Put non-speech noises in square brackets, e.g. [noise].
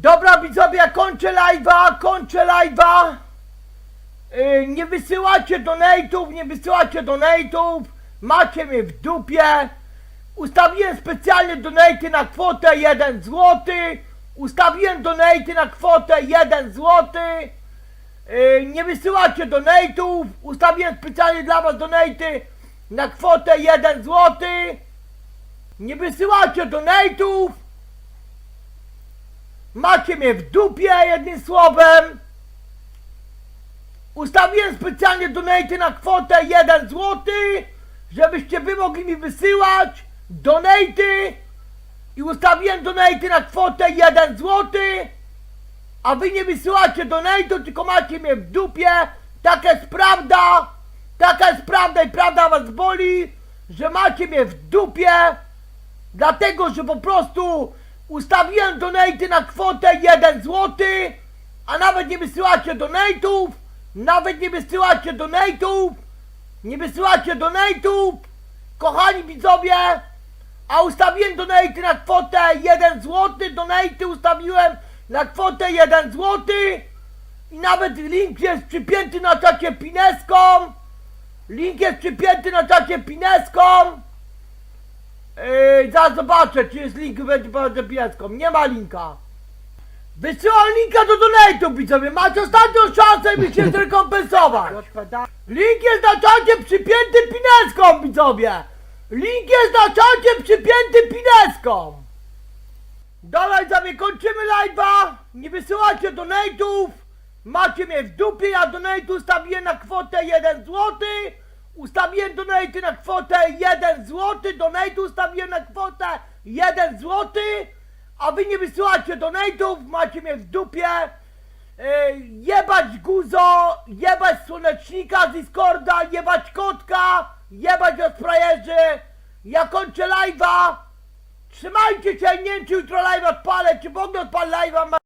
Dobra widzowie, kończę live'a, kończę live'a. Yy, nie wysyłacie donate'ów, nie wysyłacie donate'ów. Macie mnie w dupie. Ustawiłem specjalnie donate'y na kwotę 1 zł. Ustawiłem donate'y na kwotę 1 zł. Yy, nie wysyłacie donate'ów. Ustawiłem specjalnie dla was donate'y na kwotę 1 zł. Nie wysyłacie donate'ów. Macie mnie w dupie, jednym słowem. Ustawiłem specjalnie donaty na kwotę 1 zł, żebyście wy mogli mi wysyłać donaty i ustawiłem donaty na kwotę 1 zł, a wy nie wysyłacie donatu, tylko macie mnie w dupie. Taka jest prawda, taka jest prawda i prawda was boli, że macie mnie w dupie. Dlatego, że po prostu ustawiłem donaty na kwotę 1 zł, a nawet nie wysyłacie donatów, nawet nie wysyłacie donatów, nie wysyłacie donatów, kochani widzowie, a ustawiłem donaty na kwotę 1 zł, donaty ustawiłem na kwotę 1 zł i nawet link jest przypięty na czacie Pineską, link jest przypięty na czacie Pineską, Yy, zaraz zobaczę, czy jest link będzie pieską. Nie ma linka. Wysyłam linka do donate'u, widzowie. Macie ostatnią szansę, by się [laughs] zrekompensować. Link jest na czacie przypięty pineską, widzowie. Link jest na czacie przypięty pineską. Dalej, widzowie, kończymy live'a. Nie wysyłacie donate'ów. Macie mnie w dupie, ja donate ustawiłem na kwotę 1 zł. Ustawiłem donate na kwotę 1 zł. Donate ustawiłem na kwotę 1 zł. A wy nie wysyłacie donate'ów, macie mnie w dupie. Yy, jebać guzo, jebać słonecznika z Discorda, jebać kotka, jebać odprajerzy. Ja kończę live'a. Trzymajcie się, nie wiem czy jutro live odpalę, czy w ogóle odpalę live'a,